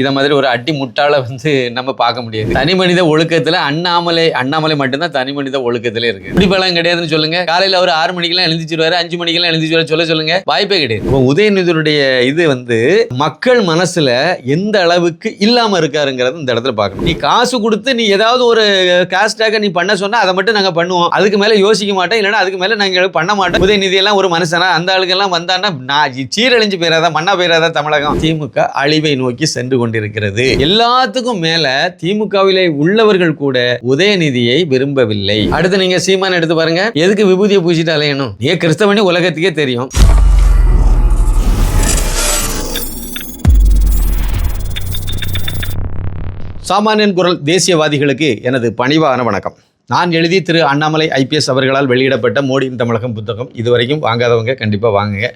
இதை மாதிரி ஒரு அடி முட்டாளை வந்து நம்ம பார்க்க முடியாது. தனி மனித ஒழுக்கத்துல அண்ணாமலை அண்ணாமலை மட்டும்தான் தனி மனித ஒழுக்கத்திலே இருக்கு. இப்படிப்பெல்லாம் கிடையாதுன்னு சொல்லுங்க. காலையில அவர் ஆறு மணிக்கெல்லாம் எழுந்திச்சிருவாரு அஞ்சு மணிக்கெல்லாம் எழுந்திச்சிருவாரு சொல்ல சொல்லுங்க. வாய்ப்பே கிடையாது. இப்போ உதயநிதியுடைய இது வந்து மக்கள் மனசுல எந்த அளவுக்கு இல்லாம இருக்காருங்கிறது இந்த இடத்துல பார்க்கணும். நீ காசு கொடுத்து நீ ஏதாவது ஒரு காஸ்டாக நீ பண்ண சொன்னா அதை மட்டும் நாங்க பண்ணுவோம். அதுக்கு மேல யோசிக்க மாட்டோம். இல்லைன்னா அதுக்கு மேல நாங்க பண்ண மாட்டோம். உதயநிதி எல்லாம் ஒரு மனுஷனா அந்த ஆளுக்கெல்லாம் வந்தான்னா நான் சீரழிஞ்சு போயிடாதா மண்ணா போயிடாதா தமிழகம். திமுக அழிவை நோக்கி சென்று கொண்டிருக்கிறது. எல்லாத்துக்கும் மேல திமுகவிலே உள்ளவர்கள் கூட உதயநிதியை விரும்பவில்லை. அடுத்து நீங்க சீமான் எடுத்து பாருங்க. எதுக்கு விபூதியை பூசிட்டு அலையணும்? ஏ கிறிஸ்தவனி உலகத்துக்கே தெரியும். சாமானியன் குரல் தேசியவாதிகளுக்கு எனது பணிவான வணக்கம். நான் எழுதி திரு அண்ணாமலை ஐபிஎஸ் அவர்களால் வெளியிடப்பட்ட மோடியின் தமிழகம் புத்தகம். இதுவரைக்கும் வாங்காதவங்க கண்டிப்பாக வாங்குங்க.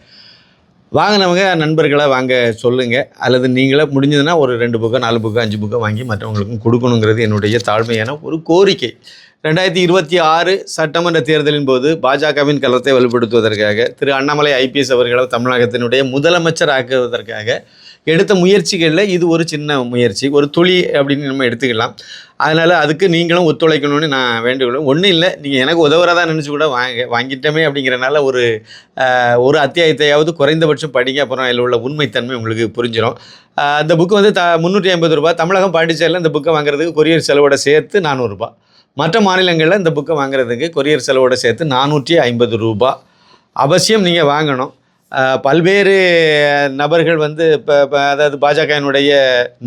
வாங்கினவங்க நண்பர்களை வாங்க சொல்லுங்கள் அல்லது நீங்களே முடிஞ்சதுன்னா ஒரு ரெண்டு புக்கம் நாலு புக்கம் அஞ்சு புக்கம் வாங்கி மற்றவங்களுக்கும் கொடுக்கணுங்கிறது என்னுடைய தாழ்மையான ஒரு கோரிக்கை. ரெண்டாயிரத்தி இருபத்தி ஆறு சட்டமன்ற தேர்தலின் போது பாஜகவின் களத்தை வலுப்படுத்துவதற்காக திரு அண்ணாமலை ஐபிஎஸ் அவர்களை தமிழகத்தினுடைய முதலமைச்சர் ஆக்குவதற்காக எடுத்த முயற்சிகளில் இது ஒரு சின்ன முயற்சி. ஒரு துளி அப்படின்னு நம்ம எடுத்துக்கலாம். அதனால் அதுக்கு நீங்களும் ஒத்துழைக்கணும்னு நான் வேண்டுகொள்ளும் ஒன்றும் இல்லை நீங்கள் எனக்கு உதவுறதா நினச்சி கூட வாங்க வாங்கிட்டோமே அப்படிங்கிறனால ஒரு ஒரு அத்தியாயத்தையாவது குறைந்தபட்சம் படிங்க. அப்புறம் அதில் உள்ள உண்மைத்தன்மை உங்களுக்கு புரிஞ்சிடும் அந்த புக்கு வந்து த முந்நூற்றி ஐம்பது ரூபாய். தமிழகம் பாண்டிச்சேரியில் இந்த புக்கை வாங்குறதுக்கு கொரியர் செலவோட சேர்த்து நானூறுரூபா மற்ற மாநிலங்களில் இந்த புக்கை வாங்குறதுக்கு கொரியர் செலவோட சேர்த்து நானூற்றி ஐம்பது ரூபா அவசியம் நீங்கள் வாங்கணும். பல்வேறு நபர்கள் வந்து இப்போ அதாவது பாஜகவினுடைய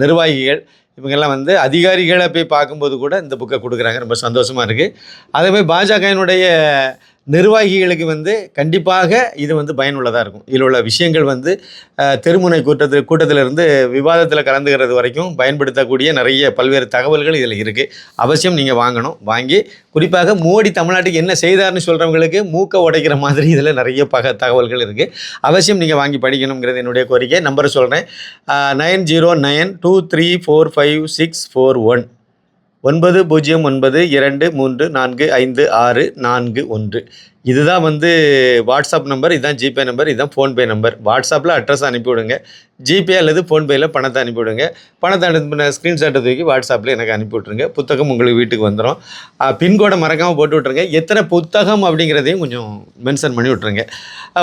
நிர்வாகிகள் இவங்கெல்லாம் வந்து அதிகாரிகளை போய் பார்க்கும்போது கூட இந்த புக்கை கொடுக்குறாங்க. ரொம்ப சந்தோஷமாக இருக்குது அதேமாதிரி பாஜகவினுடைய நிர்வாகிகளுக்கு வந்து கண்டிப்பாக இது வந்து பயனுள்ளதாக இருக்கும். இதில் உள்ள விஷயங்கள் வந்து அஹ், தெருமுனை கூட்டத்தில் கூட்டத்திலிருந்து விவாதத்தில் கலந்துக்கிறது வரைக்கும் பயன்படுத்தக்கூடிய நிறைய பல்வேறு தகவல்கள் இதில் இருக்குது அவசியம் நீங்கள் வாங்கணும். வாங்கி குறிப்பாக மோடி தமிழ்நாட்டுக்கு என்ன செய்தார்னு சொல்கிறவங்களுக்கு மூக்க உடைக்கிற மாதிரி இதில் நிறைய பக தகவல்கள் இருக்குது அவசியம் நீங்கள் வாங்கி படிக்கணுங்கிறது என்னுடைய கோரிக்கை. நம்பரை சொல்கிறேன் nine zero nine two three four five six four one. ஒன்பது பூஜ்ஜியம் ஒன்பது இரண்டு மூன்று நான்கு ஐந்து ஆறு நான்கு ஒன்று. இதுதான் வந்து வாட்ஸ்அப் நம்பர் இதுதான் ஜிபே நம்பர் இதுதான் ஃபோன்பே நம்பர். வாட்ஸ்அப்பில் அட்ரஸ் அனுப்பிவிடுங்க. ஜிபே அல்லது ஃபோன்பேயில் பணத்தை அனுப்பிவிடுங்க. பணத்தை அனுப்பின ஸ்க்ரீன்ஷாட்டை தூக்கி வாட்ஸ்அப்பில் எனக்கு அனுப்பி விட்ருங்க புத்தகம் உங்களுக்கு வீட்டுக்கு வந்துடும் பின்கோடை மறக்காமல் போட்டு விட்ருங்க எத்தனை புத்தகம் அப்படிங்கிறதையும் கொஞ்சம் மென்ஷன் பண்ணி விட்ருங்க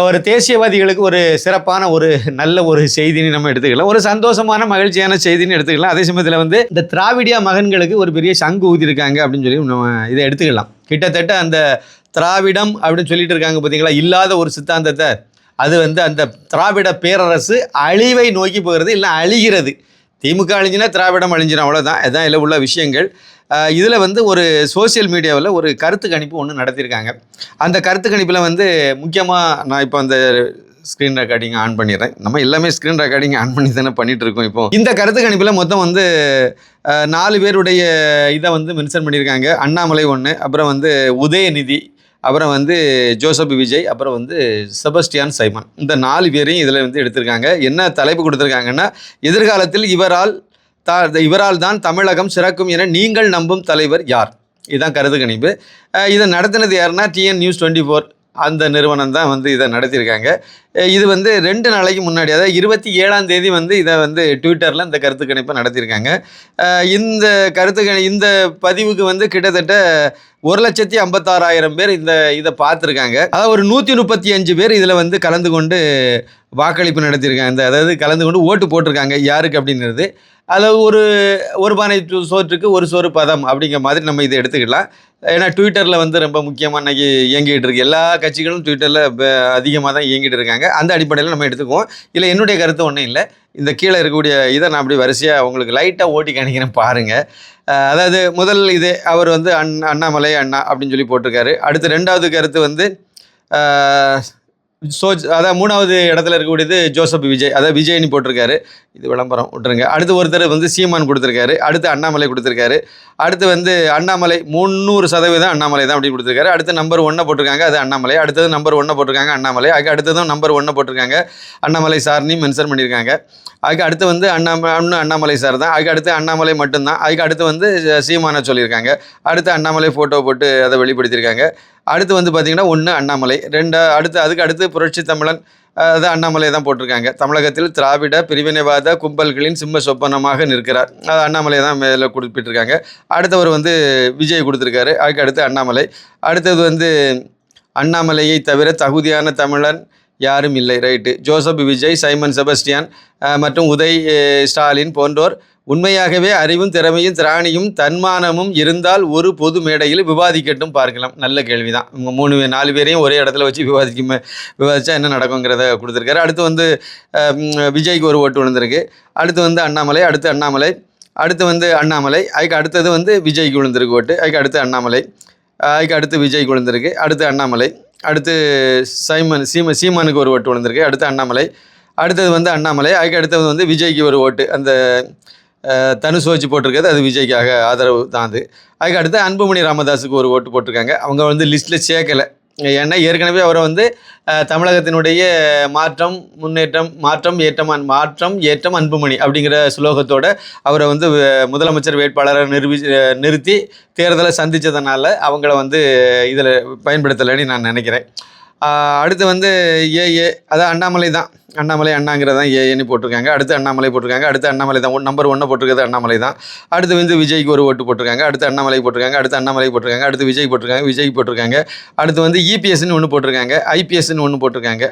ஒரு தேசியவாதிகளுக்கு ஒரு சிறப்பான ஒரு நல்ல ஒரு செய்தின்னு நம்ம எடுத்துக்கலாம். ஒரு சந்தோஷமான மகிழ்ச்சியான செய்தின்னு எடுத்துக்கலாம். அதே சமயத்தில் வந்து இந்த திராவிடியா மகன்களுக்கு ஒரு பெரிய சங்கு ஊதிருக்காங்க அப்படின்னு சொல்லி நம்ம இதை எடுத்துக்கலாம். கிட்டத்தட்ட அந்த திராவிடம் அப்படின்னு சொல்லிட்டு இருக்காங்க பார்த்தீங்களா இல்லாத ஒரு சித்தாந்தத்தை. அது வந்து அந்த திராவிட பேரரசு அழிவை நோக்கி போகிறது இல்லை அழிகிறது. திமுக அழிஞ்சினா திராவிடம் அழிஞ்சிடும் அவ்வளோதான் இதுதான் இதில் உள்ள விஷயங்கள். இதில் வந்து ஒரு சோஷியல் மீடியாவில் ஒரு கருத்து கணிப்பு ஒன்று நடத்தியிருக்காங்க. அந்த கருத்து கணிப்பில் வந்து முக்கியமாக நான் இப்போ அந்த ஸ்க்ரீன் ரெக்கார்டிங் ஆன் பண்ணிடுறேன். நம்ம எல்லாமே ஸ்க்ரீன் ரெக்கார்டிங் ஆன் பண்ணி தானே பண்ணிட்டு இருக்கோம் இப்போ. இந்த கருத்து கணிப்பில் மொத்தம் வந்து நாலு பேருடைய இதை வந்து மென்ஷன் பண்ணியிருக்காங்க. அண்ணாமலை ஒன்று அப்புறம் வந்து உதயநிதி. அப்புறம் வந்து ஜோசப் விஜய் அப்புறம் வந்து செபஸ்டியான் சைமன். இந்த நாலு பேரையும் இதில் வந்து எடுத்திருக்காங்க. என்ன தலைப்பு கொடுத்துருக்காங்கன்னா எதிர்காலத்தில் இவரால் தா இவரால் தான் தமிழகம் சிறக்கும் என நீங்கள் நம்பும் தலைவர் யார்? இதுதான் கருத்து கணிப்பு இதை நடத்தினது யாருன்னா டிஎன் நியூஸ் டுவெண்ட்டி ஃபோர் அந்த நிறுவனம் தான் வந்து இதை நடத்தியிருக்காங்க. இது வந்து ரெண்டு நாளைக்கு முன்னாடி அதாவது இருபத்தி ஏழாம் தேதி வந்து இதை வந்து ட்விட்டரில் இந்த கருத்து கணிப்பை நடத்தியிருக்காங்க. இந்த கருத்து கணி இந்த பதிவுக்கு வந்து கிட்டத்தட்ட ஒரு லட்சத்தி ஐம்பத்தாறாயிரம் பேர் இந்த இதை பார்த்துருக்காங்க. அதாவது ஒரு நூற்றி முப்பத்தி அஞ்சு பேர் இதில் வந்து கலந்து கொண்டு வாக்களிப்பு நடத்தியிருக்காங்க. இந்த அதாவது கலந்து கொண்டு ஓட்டு போட்டிருக்காங்க யாருக்கு அப்படிங்கிறது அதில் ஒரு ஒரு பானை சோற்றுக்கு ஒரு சோறு பதம் அப்படிங்கிற மாதிரி நம்ம இதை எடுத்துக்கலாம். ஏன்னா ட்விட்டரில் வந்து ரொம்ப முக்கியமாக இன்றைக்கி இயங்கிட்டு இருக்கு. எல்லா கட்சிகளும் ட்விட்டரில் அதிகமாக தான் இயங்கிட்டு இருக்காங்க. அந்த அடிப்படையில் நம்ம எடுத்துக்குவோம். இல்லை என்னுடைய கருத்து ஒன்றும் இல்லை. இந்த கீழே இருக்கக்கூடிய இதை நான் அப்படி வரிசையாக உங்களுக்கு லைட்டாக ஓட்டி காணிக்கிறேன் பாருங்கள் அதாவது முதல் இது அவர் வந்து அண் அண்ணாமலை அண்ணா அப்படின்னு சொல்லி போட்டிருக்காரு. அடுத்து ரெண்டாவது கருத்து வந்து சோஜ் அதான் மூணாவது இடத்துல இருக்கக்கூடியது ஜோசப் விஜய். அதாவது விஜய்னு போட்டிருக்காரு. இது விளம்பரம் விட்டுருங்க. அடுத்து ஒருத்தர் வந்து சீமான் கொடுத்துருக்காரு. அடுத்து அண்ணாமலை கொடுத்துருக்காரு. அடுத்து வந்து அண்ணாமலை முந்நூறு சதவீதம் அண்ணாமலை தான் அப்படி கொடுத்துருக்காரு. அடுத்து நம்பர் ஒன்றை போட்டிருக்காங்க அது அண்ணாமலை. அடுத்தது நம்பர் ஒன்னை போட்டிருக்காங்க அண்ணாமலை. அதுக்கு அடுத்ததும் நம்பர் ஒன்னை போட்டிருக்காங்க அண்ணாமலை சார்னி மென்ஷன் பண்ணியிருக்காங்க. அதுக்கு அடுத்து வந்து அண்ணாமலை இன்னும் அண்ணாமலை சார் தான். அதுக்கு அடுத்து அண்ணாமலை மட்டும்தான். அதுக்கு அடுத்து வந்து சீமானை சொல்லியிருக்காங்க. அடுத்து அண்ணாமலை ஃபோட்டோ போட்டு அதை வெளிப்படுத்தியிருக்காங்க. அடுத்து வந்து பார்த்திங்கன்னா ஒன்று அண்ணாமலை ரெண்டு அடுத்து அதுக்கு அடுத்து புரட்சி தமிழன் அது அண்ணாமலை தான் போட்டிருக்காங்க. தமிழகத்தில் திராவிட பிரிவினைவாத கும்பல்களின் சிம்ம சொப்பனமாக நிற்கிறார். அது அண்ணாமலை தான் மேலே குறிப்பிட்டிருக்காங்க. அடுத்தவர் வந்து விஜய் கொடுத்துருக்காரு. அதுக்கு அடுத்து அண்ணாமலை. அடுத்தது வந்து அண்ணாமலையை தவிர தகுதியான தமிழன் யாரும் இல்லை right Joseph Vijay Simon Sebastian மற்றும் உதய் ஸ்டாலின் போன்றோர் உண்மையாகவே அறிவும் திறமையும் திராணியும் தன்மானமும் இருந்தால் ஒரு பொது மேடையில் விவாதிக்கட்டும் பார்க்கலாம். நல்ல கேள்வி தான் இவங்க மூணு பேர் நாலு பேரையும் ஒரே இடத்துல வச்சு விவாதிக்கும் விவாதிச்சா என்ன நடக்குங்கிறத கொடுத்துருக்காரு. அடுத்து வந்து விஜய்க்கு ஒரு ஓட்டு விழுந்திருக்கு. அடுத்து வந்து அண்ணாமலை அடுத்து அண்ணாமலை அடுத்து வந்து அண்ணாமலை அதுக்கு அடுத்தது வந்து விஜய்க்கு விழுந்திருக்கு ஓட்டு அதுக்கு அடுத்து அண்ணாமலை அதுக்கு அடுத்து விஜய்க்கு விழுந்திருக்கு அடுத்து அண்ணாமலை. அடுத்து சைமன் சீம சீமானுக்கு ஒரு ஓட்டு விழுந்திருக்கு. அடுத்து அண்ணாமலை. அடுத்தது வந்து அண்ணாமலை. அதுக்கு அடுத்தது வந்து விஜய்க்கு ஒரு ஓட்டு. அந்த தனுசு வச்சு போட்டிருக்கிறது அது விஜய்க்காக ஆதரவு தான் அது. அதுக்கு அடுத்து அன்புமணி ராமதாஸுக்கு ஒரு ஓட்டு போட்டிருக்காங்க. அவங்க வந்து லிஸ்ட்டில் சேர்க்கலை. ஏன்னா ஏற்கனவே அவரை வந்து தமிழகத்தினுடைய மாற்றம் முன்னேற்றம் மாற்றம் ஏற்றம் அன்- மாற்றம் ஏற்றம் அன்புமணி அப்படிங்கிற சுலோகத்தோட அவரை வந்து முதலமைச்சர் வேட்பாளரை நிறுவி நிறுத்தி தேர்தலை சந்தித்ததுனால அவங்கள வந்து இதில் பயன்படுத்தலைன்னு நான் நினைக்கிறேன். அடுத்து வந்து ஏஏ அதான் அண்ணாமலை தான். அண்ணாமலை அண்ணாங்கிறதான் ஏஏன்னு போட்டிருக்காங்க. அடுத்து அண்ணாமலை போட்டிருக்காங்க. அடுத்து அண்ணாமலை தான். நம்பர் ஒன்றை போட்டிருக்கிறது அண்ணாமலை தான். அடுத்து வந்து விஜய்க்கு ஒரு ஓட்டு போட்டிருக்காங்க. அடுத்து அண்ணாமலை போட்டிருக்காங்க. அடுத்து அண்ணாமலை போட்டிருக்காங்க. அடுத்து விஜய் போட்டிருக்காங்க. விஜய் போட்டிருக்காங்க. அடுத்து வந்து இபிஎஸ்ன்னு ஒன்று போட்டிருக்காங்க. ஐபிஎஸ்ன்னு ஒன்று போட்டிருக்காங்க.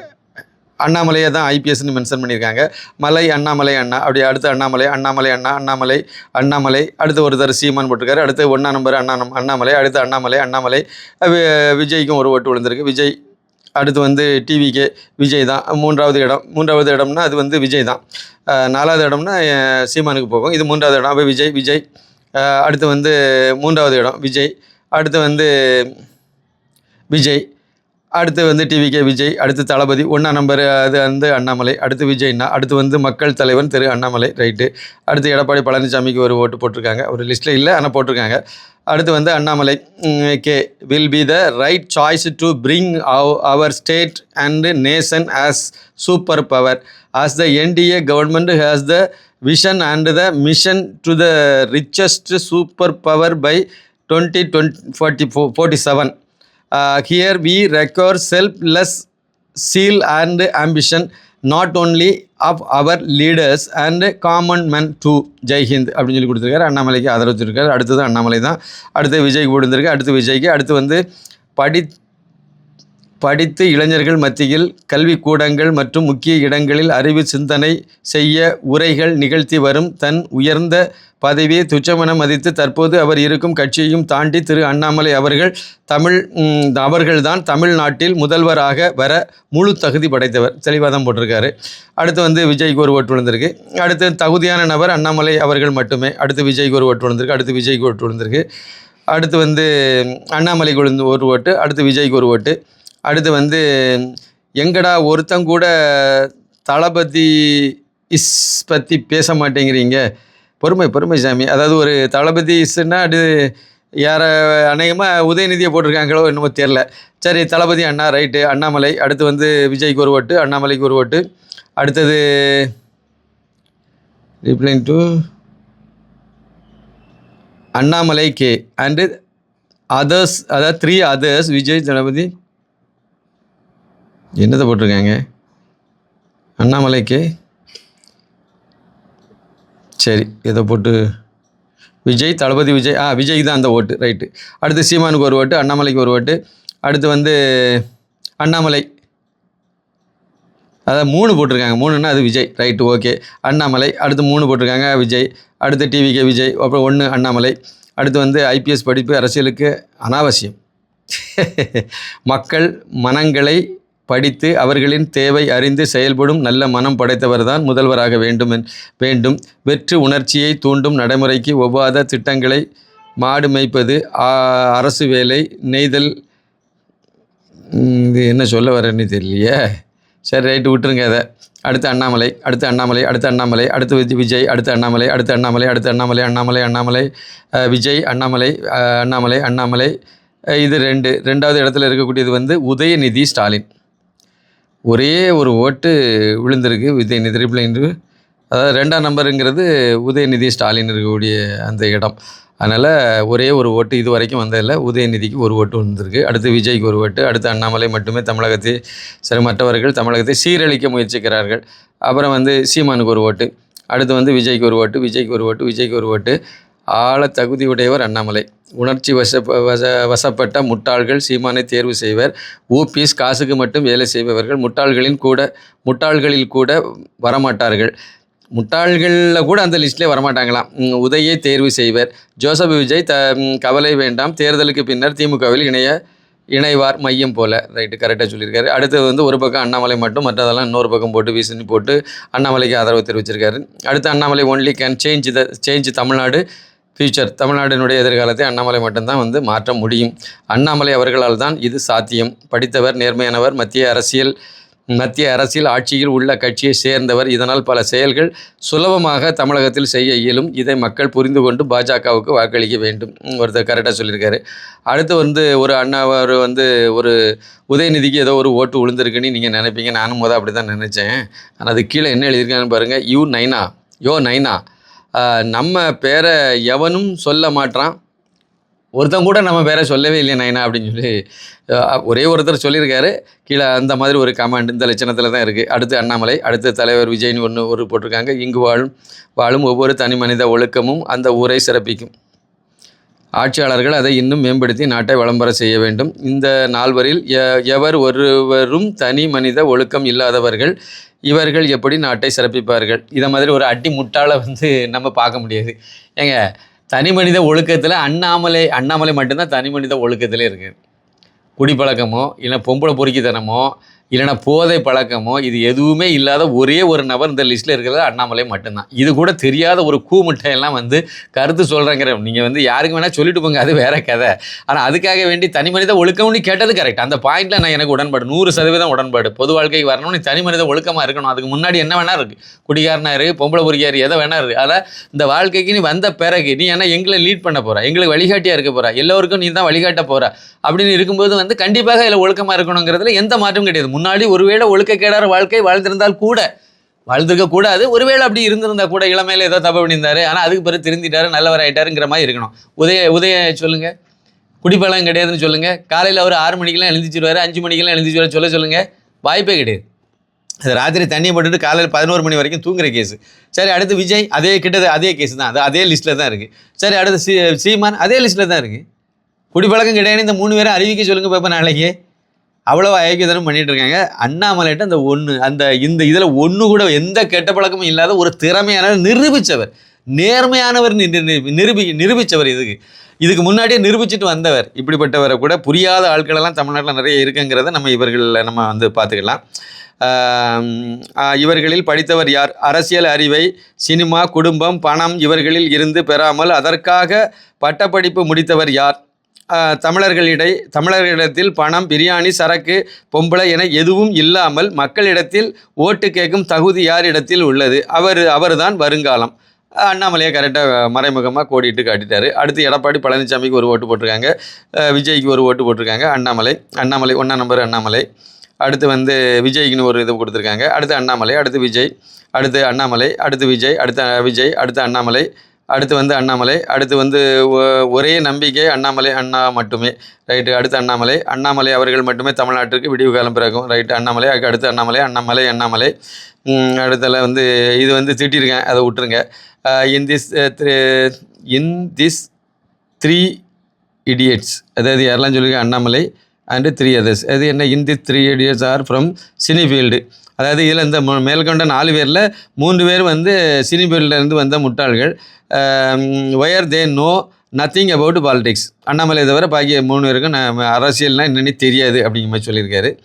அண்ணாமலையை தான் ஐபிஎஸ்ன்னு மென்ஷன் பண்ணியிருக்காங்க. மலை அண்ணாமலை அண்ணா. அப்படி அடுத்து அண்ணாமலை அண்ணாமலை அண்ணா அண்ணாமலை அண்ணாமலை. அடுத்து ஒருத்தர் சீமான் போட்டிருக்காரு. அடுத்து ஒன்றா நம்பர் அண்ணா அண்ணாமலை. அடுத்து அண்ணாமலை அண்ணாமலை. வி- விஜய்க்கும் ஒரு ஓட்டு விழுந்திருக்கு. விஜய் அடுத்து வந்து டிவிகே விஜய் தான். மூன்றாவது இடம். மூன்றாவது இடம்னா அது வந்து விஜய் தான். நாலாவது இடம்னா சீமானுக்கு போகும். இது மூன்றாவது இடம். அப்போ விஜய் விஜய். அடுத்து வந்து மூன்றாவது இடம். விஜய். அடுத்து வந்து விஜய். அடுத்து வந்து டிவிகே விஜய் அடுத்து தளபதி ஒன்றா நம்பர் அது வந்து அண்ணாமலை அடுத்து விஜய்னா அடுத்து வந்து மக்கள் தலைவன் திரு அண்ணாமலை ரைட்டு. அடுத்து எடப்பாடி பழனிசாமிக்கு ஒரு ஓட்டு போட்டிருக்காங்க. ஒரு லிஸ்ட்டில் இல்லை ஆனால் போட்டிருக்காங்க. அடுத்து வந்து Annamalai K will be the right choice to bring our state and nation as super power as the NDA government has the vision and the mission to the richest super power by twenty twenty forty four forty seven here we recover selfless zeal and ambition not only of our leaders and common men too Jai Hind அப்படின்னு சொல்லி கொடுத்துருக்காரு. அண்ணாமலைக்கு ஆதரவு வச்சுருக்காரு. அடுத்தது அண்ணாமலை தான். அடுத்து விஜய்க்கு போட்டுருந்துருக்கு. அடுத்து விஜய்க்கு அடுத்து வந்து படி படித்து இளைஞர்கள் மத்தியில் கல்விக்கூடங்கள் மற்றும் முக்கிய இடங்களில் அறிவு சிந்தனை செய்ய உரைகள் நிகழ்த்தி வரும் தன் உயர்ந்த பதவியை துச்சமென மதித்து தற்போது அவர் இருக்கும் கட்சியையும் தாண்டி திரு அண்ணாமலை அவர்கள் தமிழ் அவர்கள்தான் தமிழ்நாட்டில் முதல்வராக வர முழு தகுதி படைத்தவர். தெளிவாக தான் போட்டிருக்காரு. அடுத்து வந்து விஜய்க்கு ஒரு ஓட்டு விழுந்திருக்கு. அடுத்து தகுதியான நபர் அண்ணாமலை அவர்கள் மட்டுமே. அடுத்து விஜய்க்கு ஒரு ஓட்டு விழுந்திருக்கு. அடுத்து விஜய்க்கு ஓட்டு விழுந்திருக்கு. அடுத்து வந்து அண்ணாமலைக்கு விழுந்து ஒரு ஓட்டு அடுத்து விஜய்க்கு ஒரு ஓட்டு அடுத்து வந்து எங்கடா ஒருத்தன் கூட தளபதி இஸ் பற்றி பேச மாட்டேங்கிறீங்க? பொறுமை பொறுமை சாமி. அதாவது ஒரு தளபதி இஸ்ன்னா அது யாரை அநேகமாக உதயநிதியை போட்டிருக்காங்களோ என்னமோ தெரில சரி தளபதி அண்ணா ரைட்டு. அண்ணாமலை. அடுத்து வந்து விஜய்க்கு ஒரு ஓட்டு அண்ணாமலைக்கு ஒரு ஓட்டு. அடுத்தது replying to Annamalai K. And others அதாவது த்ரீ அதர்ஸ் விஜய் தளபதி என்னத்தை போட்டிருக்காங்க? அண்ணாமலைக்கு? சரி இதை போட்டு விஜய் தளபதி விஜய் ஆ விஜய்க்கு தான் அந்த ஓட்டு ரைட்டு. அடுத்து சீமானுக்கு ஒரு ஓட்டு அண்ணாமலைக்கு ஒரு ஓட்டு. அடுத்து வந்து அண்ணாமலை. அதாவது மூணு போட்டிருக்காங்க. மூணுன்னா அது விஜய் ரைட்டு ஓகே. அண்ணாமலை அடுத்து மூணு போட்டிருக்காங்க விஜய். அடுத்து டிவிகே விஜய் அப்புறம் ஒன்று அண்ணாமலை. அடுத்து வந்து ஐபிஎஸ் படிப்பு அரசியலுக்கு அனாவசியம். மக்கள் மனங்களை படித்து அவர்களின் தேவை அறிந்து செயல்படும் நல்ல மனம் படைத்தவர்தான் முதல்வராக வேண்டும் வேண்டும். வெற்று உணர்ச்சியை தூண்டும் நடைமுறைக்கு ஒவ்வாத திட்டங்களை மாடு மேய்ப்பது அரசு வேலை நெய்தல் இது என்ன சொல்ல வரேன்னு தெரியலையே. சரி ரைட்டு விட்டுருங்க அதை அடுத்து அண்ணாமலை அடுத்து அண்ணாமலை அடுத்து அண்ணாமலை அடுத்து விஜய் விஜய் அடுத்து அண்ணாமலை அடுத்து அண்ணாமலை அடுத்து அண்ணாமலை அண்ணாமலை அண்ணாமலை விஜய் அண்ணாமலை அண்ணாமலை அண்ணாமலை. இது ரெண்டு. ரெண்டாவது இடத்துல இருக்கக்கூடியது வந்து உதயநிதி ஸ்டாலின். ஒரே ஒரு ஓட்டு விழுந்திருக்கு உதயநிதி ரிப்ளைன் அதாவது ரெண்டாம் நம்பருங்கிறது உதயநிதி ஸ்டாலின் இருக்கக்கூடிய அந்த இடம். அதனால் ஒரே ஒரு ஓட்டு இது வரைக்கும் வந்ததில்ல. உதயநிதிக்கு ஒரு ஓட்டு வந்திருக்கு. அடுத்து விஜய்க்கு ஒரு ஓட்டு அடுத்து அண்ணாமலை மட்டுமே தமிழகத்தை சரி மற்றவர்கள் தமிழகத்தை சீரழிக்க முயற்சிக்கிறார்கள். அப்புறம் வந்து சீமானுக்கு ஒரு ஓட்டு அடுத்து வந்து விஜய்க்கு ஒரு ஓட்டு விஜய்க்கு ஒரு ஓட்டு விஜய்க்கு ஒரு ஓட்டு. ஆழ தகுதியுடையவர் அண்ணாமலை. உணர்ச்சி வச வச வசப்பட்ட முட்டாள்கள் சீமானை தேர்வு செய்வர். ஊபிஸ் காசுக்கு மட்டும் வேலை செய்பவர்கள் முட்டாள்களின் கூட முட்டாள்களில் கூட வரமாட்டார்கள். முட்டாள்களில் கூட அந்த லிஸ்ட்லேயே வரமாட்டாங்களாம். உதயை தேர்வு செய்வர். ஜோசப் விஜய் த கவலை வேண்டாம். தேர்தலுக்கு பின்னர் திமுகவில் இணைய இணைவார் மையம் போல். ரைட்டு கரெக்டாக சொல்லியிருக்காரு. அடுத்தது வந்து ஒரு பக்கம் அண்ணாமலை மட்டும் மற்றதெல்லாம் இன்னொரு பக்கம் போட்டு வீசணி போட்டு அண்ணாமலைக்கு ஆதரவு தெரிவிச்சிருக்காரு. அடுத்து Annamalai only can change the change Tamil Nadu future தமிழ்நாட்டினுடைய எதிர்காலத்தை அண்ணாமலை மட்டும்தான் வந்து மாற்ற முடியும். அண்ணாமலை அவர்களால் தான் இது சாத்தியம். படித்தவர் நேர்மையானவர் மத்திய அரசியல் மத்திய அரசியல் ஆட்சியில் உள்ள கட்சியை சேர்ந்தவர். இதனால் பல செயல்கள் சுலபமாக தமிழகத்தில் செய்ய இயலும். இதை மக்கள் புரிந்து கொண்டு பாஜகவுக்கு வாக்களிக்க வேண்டும். ஒருத்தர் கரெக்டாக சொல்லியிருக்காரு. அடுத்து வந்து ஒரு அண்ணா வந்து ஒரு உதயநிதிக்கு ஏதோ ஒரு ஓட்டு விழுந்திருக்குன்னு நீங்கள் நினைப்பீங்க. நானும் முத அப்படி தான் நினச்சேன். ஆனால் அது கீழே என்ன எழுதியிருக்கான்னு பாருங்கள் யூ நைனா யோ நைனா. நம்ம பேரை எவனும் சொல்ல மாட்டான் ஒருத்தன் கூட நம்ம பேரை சொல்லவே இல்லையே நைனா அப்படின்னு சொல்லி ஒரே ஒருத்தர் சொல்லியிருக்காரு. கீழே அந்த மாதிரி ஒரு கமாண்ட் இந்த லட்சணத்தில் தான் இருக்குது அடுத்து அண்ணாமலை அடுத்து தலைவர் விஜய்னு ஒன்று ஒரு போட்டிருக்காங்க. இங்கு வாழும் வாழும் ஒவ்வொரு தனி மனித ஒழுக்கமும் அந்த ஊரை சிறப்பிக்கும். ஆட்சியாளர்கள் அதை இன்னும் மேம்படுத்தி நாட்டை வளம்பர செய்ய வேண்டும். இந்த நால்வரில் எ- எவர் ஒருவரும் தனி மனித ஒழுக்கம் இல்லாதவர்கள் இவர்கள் எப்படி நாட்டை சிறப்பிப்பார்கள்? இதை மாதிரி ஒரு அடி முட்டாளை வந்து நம்ம பார்க்க முடியாது. ஏங்க தனி மனித ஒழுக்கத்தில் அண்ணாமலை அண்ணாமலை மட்டும்தான் தனி மனித ஒழுக்கத்தில் இருக்குது குடிப்பழக்கமோ இல்லை பொம்பளை பொறுக்கித்தனமோ இல்லைன்னா போதை பழக்கமோ இது எதுவுமே இல்லாத ஒரே ஒரு நபர் இந்த லிஸ்ட்டில் இருக்கிறது அண்ணாமலை மட்டும்தான். இது கூட தெரியாத ஒரு கூமுட்டையெல்லாம் வந்து கருத்து சொல்கிறேங்கிற நீங்கள் வந்து யாருக்கு வேணால் சொல்லிட்டு போங்க அது வேற கதை. ஆனால் அதுக்காக வேண்டி தனி மனித ஒழுக்கம்னு கேட்டது கரெக்ட் அந்த பாயிண்டில் நான் எனக்கு உடன்பாடு நூறு சதவீதம் உடன்பாடு. பொது வாழ்க்கைக்கு வரணும்னு தனி மனித ஒழுக்கமாக இருக்கணும். அதுக்கு முன்னாடி என்ன வேணா இருக்குது குடிகாரனா இரு பொம்பளை பொறியார் எதை வேணா இருக்கு. அதான் இந்த வாழ்க்கைக்கு நீ வந்த பிறகு நீ என்ன எங்களை லீட் பண்ண போகிற எங்களுக்கு வழிகாட்டியாக இருக்க போகிற எல்லோருக்கும் நீ தான் வழிகாட்ட போகிற அப்படின்னு இருக்கும்போது வந்து கண்டிப்பாக இதில் ஒழுக்கமாக இருக்கணுங்கிறதுல எந்த மாற்றமும் கிடையாது. முன்னாடி ஒருவேளை ஒழுக்கக்கேடார வாழ்க்கை வாழ்ந்திருந்தால் கூட வாழ்ந்திருக்க கூடாது. ஒருவேளை அப்படி இருந்திருந்தா கூட இளமையில ஏதோ தப்பு பண்ணியிருந்தாரு. ஆனால் அதுக்கு பிறகு திருந்திட்டாரு நல்லவர் ஆயிட்டாருங்கிற மாதிரி இருக்கணும். உதய உதய சொல்லுங்க. குடிப்பழம் கிடையாதுன்னு சொல்லுங்க. காலையில் அவர் ஆறு மணிக்கெல்லாம் எழுந்திரிச்சிருவாரு அஞ்சு மணிக்கெல்லாம் எழுந்திரிச்சிருவாரு சொல்ல சொல்லுங்க. வாய்ப்பே கிடையாது. அது ராத்திரி தண்ணியை போட்டுட்டு காலையில் பதினோரு மணி வரைக்கும் தூங்குற கேஸ் சரி அடுத்து விஜய் அதே கிட்டது அதே கேஸ் தான். அது அதே லிஸ்ட்டில் தான் இருக்குது சரி அடுத்து சீமான் அதே லிஸ்ட்டில் தான் இருக்குது குடிப்பழக்கம் கிடையாது இந்த மூணு பேரை அறிவிக்க சொல்லுங்கள் பார்ப்பேன் நாளைக்கு. அவ்வளோ ஐக்கியதனம் பண்ணிட்டு இருக்காங்க அண்ணாமலைட்ட அந்த ஒன்று அந்த இந்த இதில் ஒன்று கூட எந்த கெட்ட பழக்கமும் இல்லாத ஒரு திறமையானவர் நிரூபித்தவர் நேர்மையானவர் நி- நி- நிரூபி நிரூபித்தவர் இதுக்கு. இதுக்கு முன்னாடியே நிரூபிச்சுட்டு வந்தவர். இப்படிப்பட்டவரை கூட புரியாத ஆட்களெல்லாம் தமிழ்நாட்டில் நிறைய இருக்குங்கிறத நம்ம இவர்களில் நம்ம வந்து பார்த்துக்கலாம். இவர்களில் படித்தவர் யார்? அரசியல் அறிவை சினிமா குடும்பம் பணம் இவர்களில் இருந்து பெறாமல் அதற்காக பட்டப்படிப்பு முடித்தவர் யார்? தமிழர்களிடை தமிழர்களிடத்தில் பணம் பிரியாணி சரக்கு பொம்பளை என எதுவும் இல்லாமல் மக்களிடத்தில் ஓட்டு கேட்கும் தகுதி யாரிடத்தில் உள்ளது? அவர் அவர்தான் வருங்காலம். அண்ணாமலையை கரெக்டாக மறைமுகமாக கோடிட்டு காட்டிட்டாரு. அடுத்து எடப்பாடி பழனிசாமிக்கு ஒரு ஓட்டு போட்டிருக்காங்க. விஜய்க்கு ஒரு ஓட்டு போட்டிருக்காங்க. அண்ணாமலை அண்ணாமலை ஒன்றாம் நம்பர் அண்ணாமலை. அடுத்து வந்து விஜய்க்குன்னு ஒரு இது கொடுத்துருக்காங்க. அடுத்து அண்ணாமலை அடுத்து விஜய் அடுத்து அண்ணாமலை அடுத்து விஜய் அடுத்து விஜய் அடுத்து அண்ணாமலை. அடுத்து வந்து அண்ணாமலை அடுத்து வந்து ஒ- ஒரே நம்பிக்கை அண்ணாமலை அண்ணா மட்டுமே. ரைட்டு அடுத்து அண்ணாமலை. அண்ணாமலை அவர்கள் மட்டுமே தமிழ்நாட்டிற்கு விடிவு காலம் பிறக்கும். ரைட்டு அண்ணாமலை அதுக்கு அடுத்து அண்ணாமலை அண்ணாமலை அண்ணாமலை. அடுத்தல வந்து இது வந்து திட்டிருக்கேன் அதை விட்டுருங்க. In this in this three idiots அதாவது யாரெல்லாம் சொல்லியிருக்கேன் அண்ணாமலை அண்டு த்ரீ அதர்ஸ் அது என்ன? In this three idiots are from cine field அதாவது இதில் இந்த மு- மேல்கொண்ட நாலு பேரில் மூன்று பேர் வந்து சினி வந்த முட்டாள்கள். Where they know nothing about politics Annamalai தவிர பாக்கி மூணு பேருக்கும் நான் அரசியல்னால் என்னென்னு தெரியாது அப்படிங்கிற மாதிரி சொல்லியிருக்காரு.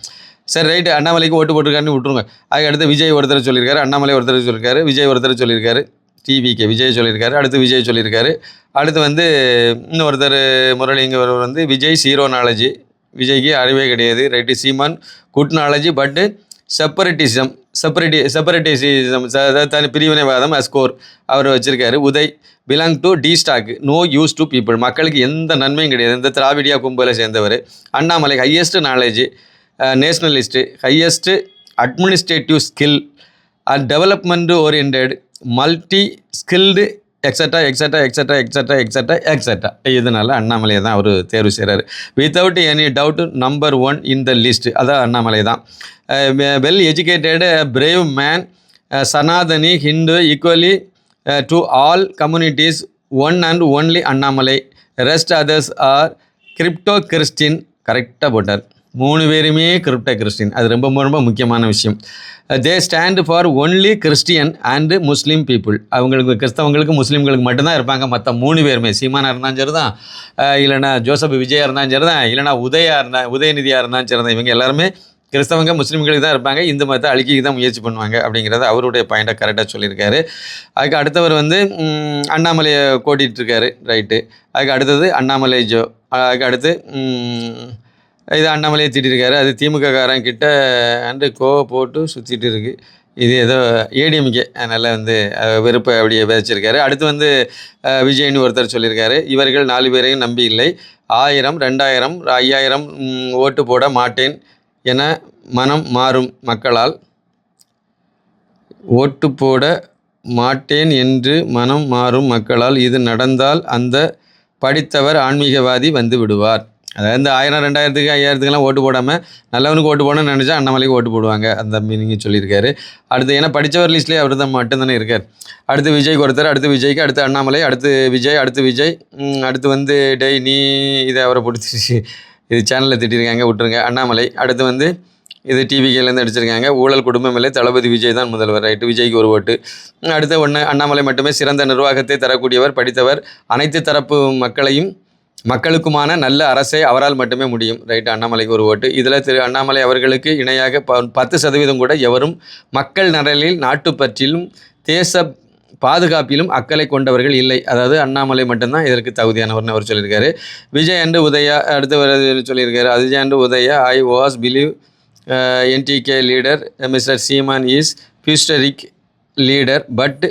சரி ரைட்டு அண்ணாமலைக்கு ஓட்டு போட்டிருக்காருன்னு விட்ருங்க அதுக்கு அடுத்து விஜய் ஒருத்தர் சொல்லியிருக்காரு. அண்ணாமலை ஒருத்தர் சொல்லியிருக்காரு. விஜய் ஒருத்தர் சொல்லியிருக்காரு. டிவிக்கு விஜய் சொல்லியிருக்காரு. அடுத்து விஜய் சொல்லியிருக்காரு. அடுத்து வந்து இன்னொருத்தர் முரளிங்கிறவர் வந்து விஜய் சீரோ நாலஜி விஜய்க்கு அறிவே கிடையாது. Right Seeman good knowledge but separatism separate separatism அதாவது தனி பிரிவினைவாதம் ஸ்கோர் அவர் வச்சிருக்காரு. Uday belong to the stock no use to people மக்களுக்கு எந்த நன்மையும் கிடையாது. இந்த திராவிடியா கும்பலை சேர்ந்தவர். Annamalai highest knowledge nationalist highest administrative skill and development orient multi skilled extra extra extra extra extra extra இதனால் அண்ணாமலையை தான் அவர் தேர்வு செய்கிறார் without any doubt number one in the list அதான் அண்ணாமலை தான். Well educated brave man Sanatani Hindu equally to all communities one and only Annamalai. Rest others are crypto Christian கரெக்டாக போட்டார். மூணு பேருமே கிரிப்டோ கிறிஸ்டின் அது ரொம்ப ரொம்ப முக்கியமான விஷயம். They stand for only Christian and Muslim people அவங்களுக்கு கிறிஸ்தவங்களுக்கு முஸ்லீம்களுக்கு மட்டும்தான் இருப்பாங்க. மற்ற மூணு பேருமே. சீமானா இருந்தாலும் சரி தான் இல்லைனா ஜோசப் விஜயா இருந்தாலும் சரி தான் இல்லைனா உதயா இருந்தா உதயநிதியாக இருந்தாலும் சரி தான் இவங்க எல்லாருமே கிறிஸ்தவங்க முஸ்லீம்களுக்கு தான் இருப்பாங்க. இந்து மதத்தை அழிக்க தான் முயற்சி பண்ணுவாங்க அப்படிங்கிறத அவருடைய பாயிண்ட்டை கரெக்டாக சொல்லியிருக்காரு. அதுக்கு அடுத்தவர் வந்து அண்ணாமலையை கோட்டிகிட்டு இருக்காரு. ரைட்டு அதுக்கு அடுத்தது அண்ணாமலை ஜோ அதுக்கு அடுத்து இது அண்ணாமலையை திட்டிருக்காரு அது திமுக காரன் கிட்ட அண்டு கோ போட்டு சுற்றிட்டு இருக்கு. இது ஏதோ ஏடிஎம்கே அதனால் வந்து வெறுப்பை அப்படியே விதைச்சிருக்காரு. அடுத்து வந்து அஹ், விஜய்னு ஒருத்தர் சொல்லியிருக்காரு. இவர்கள் நாலு பேரையும் நம்பி இல்லை. ஆயிரம் ரெண்டாயிரம் ஐயாயிரம் ஓட்டு போட மாட்டேன். என மனம் மாறும் மக்களால் ஓட்டு போட மாட்டேன் என்று மனம் மாறும் மக்களால் இது நடந்தால் அந்த படித்தவர் ஆன்மீகவாதி வந்து விடுவார். அதாவது இந்த ஆயிரம் ரெண்டாயிரத்துக்கு ஐயாயிரத்துக்கெல்லாம் ஓட்டு போடாமல் நல்லவனுக்கு ஓட்டு போடணும்னு நினச்சா அண்ணாமலைக்கு ஓட்டு போடுவாங்க. அந்த மீனிங்கு சொல்லியிருக்காரு. அடுத்து ஏன்னா படித்தவர் லிஸ்ட்லேயே அவர் தான் மட்டும்தானே இருக்கார். அடுத்து விஜய் ஒருத்தர் அடுத்து விஜய்க்கு அடுத்து அண்ணாமலை அடுத்து விஜய் அடுத்து விஜய் அடுத்து வந்து டெய் நீ இதை அவரை பிடிச்சிருச்சு. இது சேனலில் திட்டிருக்காங்க விட்டுருங்க. அண்ணாமலை அடுத்து வந்து இது டிவிகேலேருந்து அடிச்சிருக்காங்க. ஊழல் குடும்பம் இல்லை தளபதி விஜய் தான் முதல்வர். ரைட்டு விஜய்க்கு ஒரு ஓட்டு அடுத்த ஒன்று அண்ணாமலை மட்டுமே சிறந்த நிர்வாகத்தை தரக்கூடியவர் படித்தவர். அனைத்து தரப்பு மக்களையும் மக்களுக்குமான நல்ல அரசை அவரால் மட்டுமே முடியும். ரைட் அண்ணாமலைக்கு ஒரு ஓட்டு இதில் திரு அண்ணாமலை அவர்களுக்கு இணையாக ப பத்து சதவீதம் கூட எவரும் மக்கள் நலனில் நாட்டுப்பற்றிலும் தேச பாதுகாப்பிலும் அக்கறை கொண்டவர்கள் இல்லை. அதாவது அண்ணாமலை மட்டும்தான் இதற்கு தகுதியானவர்னு அவர் சொல்லியிருக்காரு. விஜய் அண்டு உதயா அடுத்தவர் சொல்லியிருக்காரு. Ajay and Udaya I was believe NTK leader mister Seeman is futuristic leader but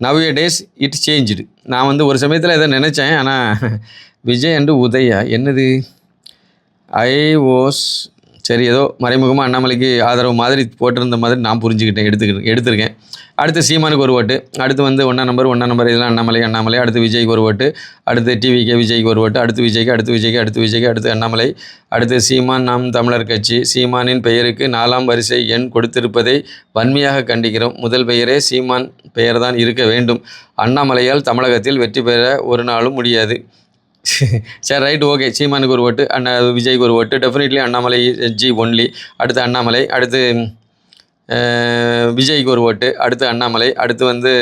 now days it changed நான் வந்து ஒரு சமயத்தில் இதை நினச்சேன் ஆனால் விஜய் அண்டு உதயா என்னது? ஐ வாஸ் சரி ஏதோ மறைமுகமாக அண்ணாமலைக்கு ஆதரவு மாதிரி போட்டிருந்த மாதிரி நான் புரிஞ்சுக்கிட்டேன் எடுத்துக்க எடுத்திருக்கேன். அடுத்து சீமானுக்கு ஒரு ஓட்டு அடுத்து வந்து ஒன்றா நம்பர் ஒன்றா நம்பர் இதெல்லாம் அண்ணாமலை அண்ணாமலை அடுத்து விஜய்க்கு ஒரு ஓட்டு அடுத்து டிவிக்கு விஜய்க்கு ஒரு ஓட்டு அடுத்து விஜய்க்கு அடுத்து விஜய்க்கு அடுத்து விஜய்க்கு அடுத்து அண்ணாமலை அடுத்து சீமான் நாம் தமிழர் கட்சி சீமானின் பெயருக்கு நாலாம் வரிசை எண் கொடுத்திருப்பதை வன்மையாக கண்டிக்கிறோம். முதல் பெயரே சீமான் பெயர் தான் இருக்க வேண்டும். அண்ணாமலையால் தமிழகத்தில் வெற்றி பெற ஒரு நாளும் முடியாது. சரி ரைட் ஓகே சீமானுக்கு ஒரு ஓட்டு அண்ணா விஜய்க்கு ஒரு ஓட்டு டெஃபினெட்லி அண்ணாமலை ஜி ஒன்லி அடுத்து அண்ணாமலை அடுத்து விஜய்க்கு ஒரு ஓட்டு அடுத்து அண்ணாமலை அடுத்து வந்து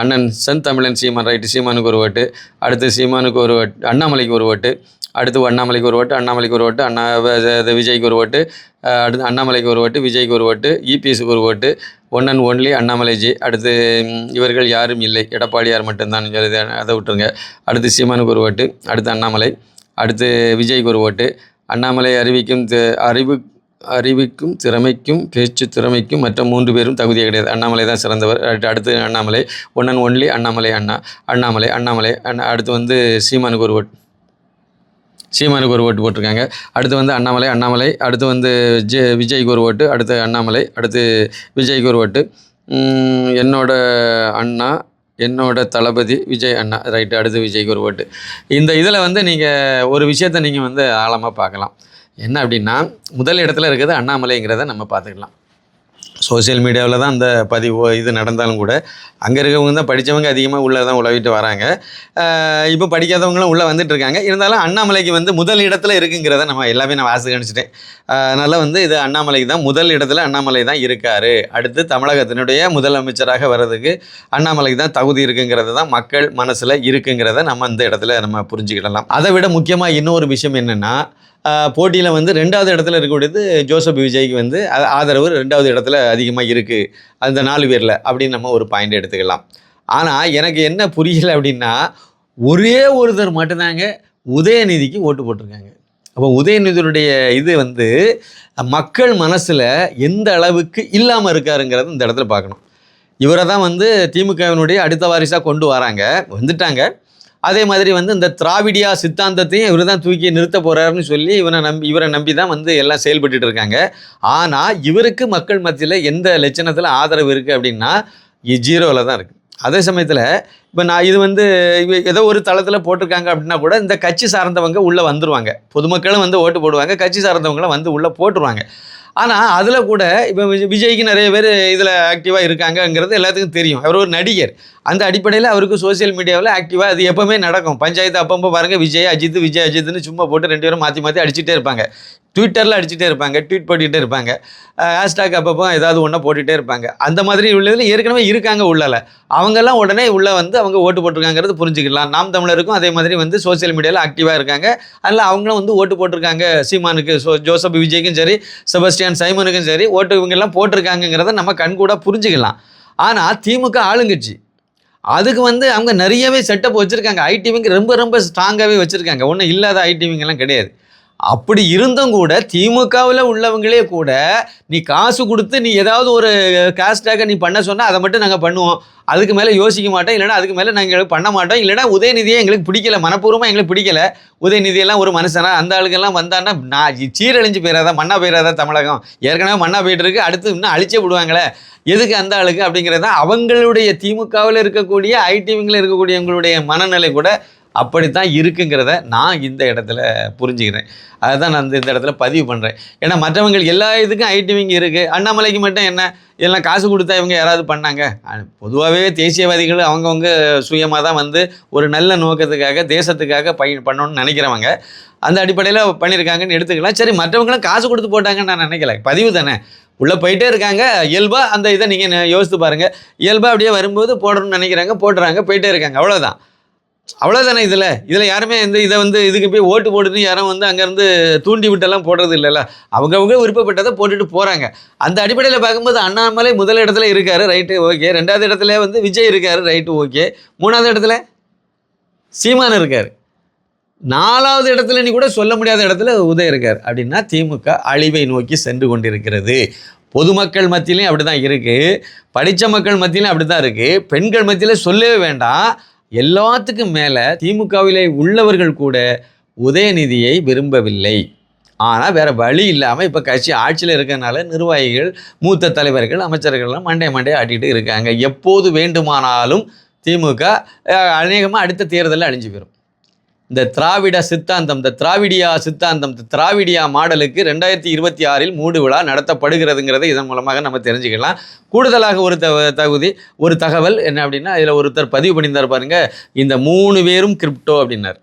அண்ணன் சென் தமிழன் சீமான் ரைட்டு சீமானுக்கு ஒரு ஓட்டு அடுத்து சீமானுக்கு ஒரு ஓட்டு அண்ணாமலைக்கு ஒரு ஓட்டு அடுத்து அண்ணாமலைக்கு ஒரு ஓட்டு அண்ணாமலைக்கு ஒரு ஓட்டு அண்ணா விஜய்க்கு ஒரு ஓட்டு அடுத்து அண்ணாமலைக்கு ஒரு ஓட்டு விஜய்க்கு ஒரு ஓட்டு இபிஎஸ்க்கு ஒரு ஓட்டு ஒன் அண்ட் ஒன்லி அண்ணாமலைஜி அடுத்து இவர்கள் யாரும் இல்லை. எடப்பாடியார் மட்டும்தான். சொல்லி அதை விட்டுருங்க. அடுத்து சீமானுக்கு ஒரு ஓட்டு அடுத்து அண்ணாமலை அடுத்து விஜய்க்கு ஒரு ஓட்டு. அண்ணாமலை அறிவிக்கும் அறிவு அறிவிக்கும் திறமைக்கும் பேச்சு திறமைக்கும் மற்ற மூன்று பேரும் தகுதியே கிடையாது. அண்ணாமலை தான் சிறந்தவர். அடுத்து அடுத்து Annamalai one and only Annamalai அண்ணா அண்ணாமலை அண்ணாமலை அண்ணா அடுத்து வந்து சீமானுக்கு ஒரு ஓட்டு. சீமானுக்கு ஒரு ஓட்டு போட்டிருக்காங்க. அடுத்து வந்து அண்ணாமலை அண்ணாமலை அடுத்து வந்து ஜெ விஜய்க்கு ஒரு ஓட்டு அடுத்து அண்ணாமலை அடுத்து விஜய்க்கு ஒரு ஓட்டு. என்னோட அண்ணா என்னோட தளபதி விஜய் அண்ணா ரைட்டு அடுத்து விஜய்க்கு ஒரு ஓட்டு. இந்த இதில் வந்து நீங்கள் ஒரு விஷயத்தை நீங்கள் வந்து ஆழமாக பார்க்கலாம். என்ன அப்படின்னா முதல் இடத்துல இருக்கிறது அண்ணாமலைங்கிறத நம்ம பார்த்துக்கலாம். சோஷியல் மீடியாவில் தான் அந்த பதிவு இது நடந்தாலும் கூட அங்கே இருக்கிறவங்க தான் படித்தவங்க அதிகமாக உள்ளே தான் உழவிட்டு வராங்க. இப்போ படிக்காதவங்களும் உள்ளே வந்துட்டுருக்காங்க இருந்தாலும் அண்ணாமலைக்கு வந்து முதல் இடத்துல இருக்குங்கிறத நம்ம எல்லாமே நான் வாசி கணிச்சிட்டேன் அதனால் வந்து இது அண்ணாமலைக்கு தான் முதல் இடத்துல அண்ணாமலை தான் இருக்கார். அடுத்து தமிழகத்தினுடைய முதலமைச்சராக வர்றதுக்கு அண்ணாமலைக்கு தான் தகுதி இருக்குங்கிறது தான் மக்கள் மனசில் இருக்குங்கிறத நம்ம அந்த இடத்துல நம்ம புரிஞ்சுக்கிடலாம். அதை விட முக்கியமாக இன்னொரு விஷயம் என்னென்னா போட்டியில் வந்து ரெண்டாவது இடத்துல இருக்கக்கூடியது ஜோசப் விஜய்க்கு வந்து ஆதரவு ரெண்டாவது இடத்துல அதிகமாக இருக்குது அந்த நாலு பேரில் அப்படின்னு நம்ம ஒரு பாயிண்ட் எடுத்துக்கலாம். ஆனால் எனக்கு என்ன புரியலை அப்படின்னா ஒரே ஒருத்தர் மட்டும்தாங்க உதயநிதிக்கு ஓட்டு போட்டிருக்காங்க. அப்போ உதயநிதியுடைய இது வந்து மக்கள் மனசில் எந்த அளவுக்கு இல்லாமல் இருக்காருங்கிறது இந்த இடத்துல பார்க்கணும். இவரை தான் வந்து திமுகவினுடைய அடுத்த வாரிசாக கொண்டு வராங்க. வந்துட்டாங்க. அதே மாதிரி வந்து இந்த திராவிடியா சித்தாந்தத்தையும் இவர் தான் தூக்கி நிறுத்த போகிறாருன்னு சொல்லி இவனை நம்பி இவரை நம்பி தான் வந்து எல்லாம் செயல்பட்டுட்டு இருக்காங்க. ஆனால் இவருக்கு மக்கள் மத்தியில் எந்த லட்சணத்தில் ஆதரவு இருக்குது அப்படின்னா ஜீரோவில் தான் இருக்குது அதே சமயத்தில் இப்போ நான் இது வந்து ஏதோ ஒரு தளத்தில் போட்டிருக்காங்க அப்படின்னா கூட இந்த கட்சி சார்ந்தவங்க உள்ளே வந்துருவாங்க. பொதுமக்களும் வந்து ஓட்டு போடுவாங்க கட்சி சார்ந்தவங்களும் வந்து உள்ளே போட்டுருவாங்க. ஆனால் அதில் கூட இப்போ விஜய் விஜய்க்கு நிறைய பேர் இதில் ஆக்டிவாக இருக்காங்கங்கிறது எல்லாத்துக்கும் தெரியும். அவர் ஒரு நடிகர். அந்த அடிப்படையில் அவருக்கு சோஷியல் மீடியாவில் ஆக்டிவாக அது எப்போவுமே நடக்கும். பஞ்சாயத்து அப்பப்போ பாருங்கள் விஜய் அஜித் விஜய் அஜித்னு சும்மா போட்டு ரெண்டு பேரும் மாற்றி மாற்றி அடிச்சுட்டே இருப்பாங்க. ட்விட்டரில் அடிச்சுட்டே இருப்பாங்க ட்வீட் போட்டுக்கிட்டே இருப்பாங்க. ஹேஷ்டாக் அப்பப்போ ஏதாவது ஒன்றா போட்டுகிட்டே இருப்பாங்க. அந்த மாதிரி உள்ளதில் ஏற்கனவே இருக்காங்க உள்ளல. அவங்கெல்லாம் உடனே உள்ளே வந்து அவங்க ஓட்டு போட்டிருக்காங்கிறது புரிஞ்சுக்கலாம் நாம் தமிழருக்கும் அதே மாதிரி வந்து சோஷியல் மீடியாவில் ஆக்டிவாக இருக்காங்க. அதில் அவங்களும் வந்து ஓட்டு போட்டிருக்காங்க. சீமானுக்கு சோ ஜோசப் விஜய்க்கும் சரி செபஸ்டியான் சைமனுக்கும் சரி ஓட்டு இவங்கெல்லாம் போட்டிருக்காங்கங்கிறத நம்ம கண்கூடாக புரிஞ்சுக்கலாம் ஆனால் திமுக ஆளுங்கட்சி அதுக்கு வந்து அவங்க நிறையவே செட்டப் வச்சுருக்காங்க. ஐடிவிங்க ரொம்ப ரொம்ப ஸ்ட்ராங்காகவே வச்சுருக்காங்க. ஒன்றும் இல்லாத ஐடிவிங்கெல்லாம் கிடையாது. அப்படி இருந்தும் கூட திமுகவில் உள்ளவங்களே கூட நீ காசு கொடுத்து நீ ஏதாவது ஒரு கேஸ்டாக நீ பண்ண சொன்னால் அதை மட்டும் நாங்கள் பண்ணுவோம். அதுக்கு மேலே யோசிக்க மாட்டோம். இல்லைனா அதுக்கு மேலே நாங்கள் பண்ண மாட்டோம். இல்லைனா உதயநிதியை எங்களுக்கு பிடிக்கல. மனப்பூர்வமாக எங்களுக்கு பிடிக்கல. உதயநிதியெல்லாம் ஒரு மனுஷனா அந்த ஆளுக்கெல்லாம் வந்தான்னா நான் சீரழிஞ்சு போயிடாதா மண்ணா போயிடாதா தமிழகம்? ஏற்கனவே மண்ணா போயிட்டு இருக்கு அடுத்து இன்னும் அழிச்சே விடுவாங்களே. எதுக்கு அந்த ஆளுக்கு அப்படிங்கிறது தான் அவங்களுடைய திமுகவில் இருக்கக்கூடிய ஐடிவிங்கில் இருக்கக்கூடியவங்களுடைய மனநிலை கூட அப்படித்தான் இருக்குங்கிறத நான் இந்த இடத்துல புரிஞ்சுக்கிறேன். அதுதான் நான் இந்த இந்த இடத்துல பதிவு பண்ணுறேன் ஏன்னா மற்றவங்க எல்லா இதுக்கும் ஐடிவிங் இருக்குது அண்ணாமலைக்கு மட்டும் என்ன? எல்லாம் காசு கொடுத்தா இவங்க யாராவது பண்ணாங்க? பொதுவாகவே தேசியவாதிகள் அவங்கவுங்க சுயமாக தான் வந்து ஒரு நல்ல நோக்கத்துக்காக தேசத்துக்காக பய பண்ணணும்னு நினைக்கிறவங்க அந்த அடிப்படையில் பண்ணியிருக்காங்கன்னு எடுத்துக்கலாம். சரி மற்றவங்களும் காசு கொடுத்து போட்டாங்கன்னு நான் நினைக்கல. பதிவு தானே. உள்ளே போயிட்டே இருக்காங்க. இயல்பாக அந்த இதை நீங்கள் யோசித்து பாருங்கள் இயல்பாக அப்படியே வரும்போது போடணும்னு நினைக்கிறாங்க போடுறாங்க போயிட்டே இருக்காங்க. அவ்வளோதான் அவ்வளோதானே இதில்? இதில் யாருமே இந்த இதை வந்து இதுக்கு போய் ஓட்டு போட்டுன்னு யாரும் வந்து அங்கேருந்து தூண்டி விட்டெல்லாம் போடுறது இல்லைல்ல. அவங்கவுங்க விருப்பப்பட்டதை போட்டுட்டு போகிறாங்க அந்த அடிப்படையில் பார்க்கும்போது அண்ணாமலை முதல் இடத்துல இருக்காரு ரைட்டு ஓகே. ரெண்டாவது இடத்துல வந்து விஜய் இருக்காரு ரைட்டு ஓகே. மூணாவது இடத்துல சீமான் இருக்கார். நாலாவது இடத்துல நீ கூட சொல்ல முடியாத இடத்துல உதய இருக்கார். அப்படின்னா திமுக அழிவை நோக்கி சென்று கொண்டிருக்கிறது. பொதுமக்கள் மத்தியிலையும் அப்படி தான் இருக்குது படித்த மக்கள் மத்தியிலையும் அப்படி தான் இருக்குது பெண்கள் மத்தியில் சொல்லவே வேண்டாம். எல்லாத்துக்கும் மேலே திமுகவிலே உள்ளவர்கள் கூட உதயநிதியை விரும்பவில்லை. ஆனால் வேறு வழி இல்லாமல் இப்போ கட்சி ஆட்சியில் இருக்கிறனால நிர்வாகிகள் மூத்த தலைவர்கள் அமைச்சர்கள்லாம் மண்டே மண்டே ஆட்டிகிட்டு இருக்காங்க. எப்போது வேண்டுமானாலும் திமுக அநேகமாக அடுத்த தேர்தலில் அழிஞ்சு போயிடும் இந்த திராவிட சித்தாந்தம் இந்த திராவிடியா சித்தாந்தம் இந்த திராவிடியா மாடலுக்கு ரெண்டாயிரத்தி இருபத்தி ஆறில் மூடு விழா நடத்தப்படுகிறதுங்கிறத இதன் மூலமாக நம்ம தெரிஞ்சுக்கலாம். கூடுதலாக ஒரு த தகுதி ஒரு தகவல் என்ன அப்படின்னா இதில் ஒருத்தர் பதிவு பண்ணியிருந்தார் பாருங்கள் இந்த மூணு பேரும் கிரிப்டோ அப்படின்னார்.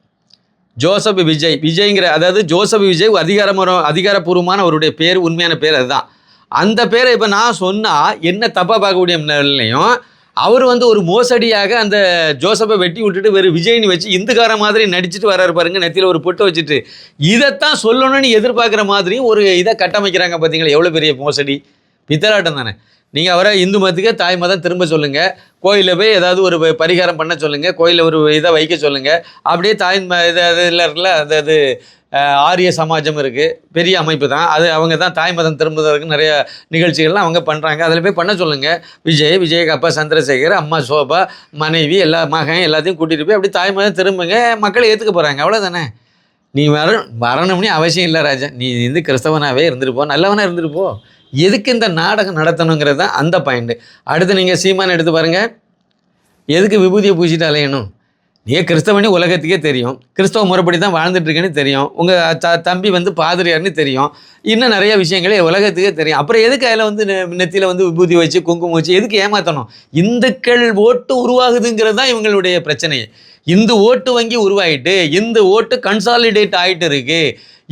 ஜோசப் விஜய் விஜய்ங்கிற அதாவது ஜோசப் விஜய் அதிகாரமுற அதிகாரப்பூர்வமான அவருடைய பேர் உண்மையான பேர் அதுதான். அந்த பேரை இப்போ நான் சொன்னால் என்ன தப்பாக பார்க்கக்கூடிய நிலையும் அவர் வந்து ஒரு மோசடியாக அந்த ஜோசப்பை வெட்டி விட்டுட்டு வேறு விஜய்னு வச்சு இந்துக்கார மாதிரி நடிச்சுட்டு வர்றாரு பாருங்க நெத்தியில் ஒரு பொட்டு வச்சுட்டு. இதைத்தான் சொல்லணும்னு எதிர்பார்க்குற மாதிரியும் ஒரு இதை கட்டமைக்கிறாங்க பார்த்தீங்களா எவ்வளோ பெரிய மோசடி? பித்தலாட்டம் தானே. நீங்கள் அவரை இந்து மதத்துக்கு தாய் மதம் திரும்ப சொல்லுங்கள் கோயிலில் போய் ஏதாவது ஒரு பரிகாரம் பண்ண சொல்லுங்கள் கோயிலில் ஒரு இதை வைக்க சொல்லுங்கள் அப்படியே தாய் ம இது இல்லை இருக்குல்ல அது அது ஆரிய சமாஜம் இருக்குது பெரிய அமைப்பு தான். அது அவங்க தான் தாய் மதம் திரும்புவதற்கு நிறைய நிகழ்ச்சிகள்லாம் அவங்க பண்ணுறாங்க அதில் போய் பண்ண சொல்லுங்கள் விஜய் விஜய்க்கு அப்பா சந்திரசேகர் அம்மா சோபா மனைவி எல்லா மகன் எல்லாத்தையும் கூட்டிகிட்டு போய் அப்படி தாய் மதம் திரும்புங்க. மக்களை ஏற்றுக்க போகிறாங்க அவ்வளோதானே நீ வர வரணும்னே அவசியம் இல்லை ராஜா. நீ வந்து கிறிஸ்தவனாகவே இருந்துட்டு போ. நல்லவனாக இருந்துட்டு போ. எதுக்கு இந்த நாடகம் நடத்தணுங்கிறது தான் அந்த பாயிண்ட்டு அடுத்து நீங்கள் சீமான் எடுத்து பாருங்கள் எதுக்கு விபூதியை பூசிட்டு அலையணும் நீ கிறிஸ்தவனே உலகத்துக்கே தெரியும். கிறிஸ்தவ முறைப்படி தான் வாழ்ந்துட்டு இருக்கேன்னு தெரியும். உங்கள் த தம்பி வந்து பாதிரியார்னு தெரியும். இன்னும் நிறைய விஷயங்களே உலகத்துக்கே தெரியும். அப்புறம் எதுக்கு அதில் வந்து நெத்தியில் வந்து விபூதி வச்சு குங்குமம் வச்சு எதுக்கு ஏமாற்றணும் இந்துக்கள் ஓட்டு உருவாகுதுங்கிறது தான் இவங்களுடைய பிரச்சனையே. இந்து ஓட்டு வங்கி உருவாயிட்டு இந்து ஓட்டு கன்சாலிடேட் ஆகிட்டு இருக்கு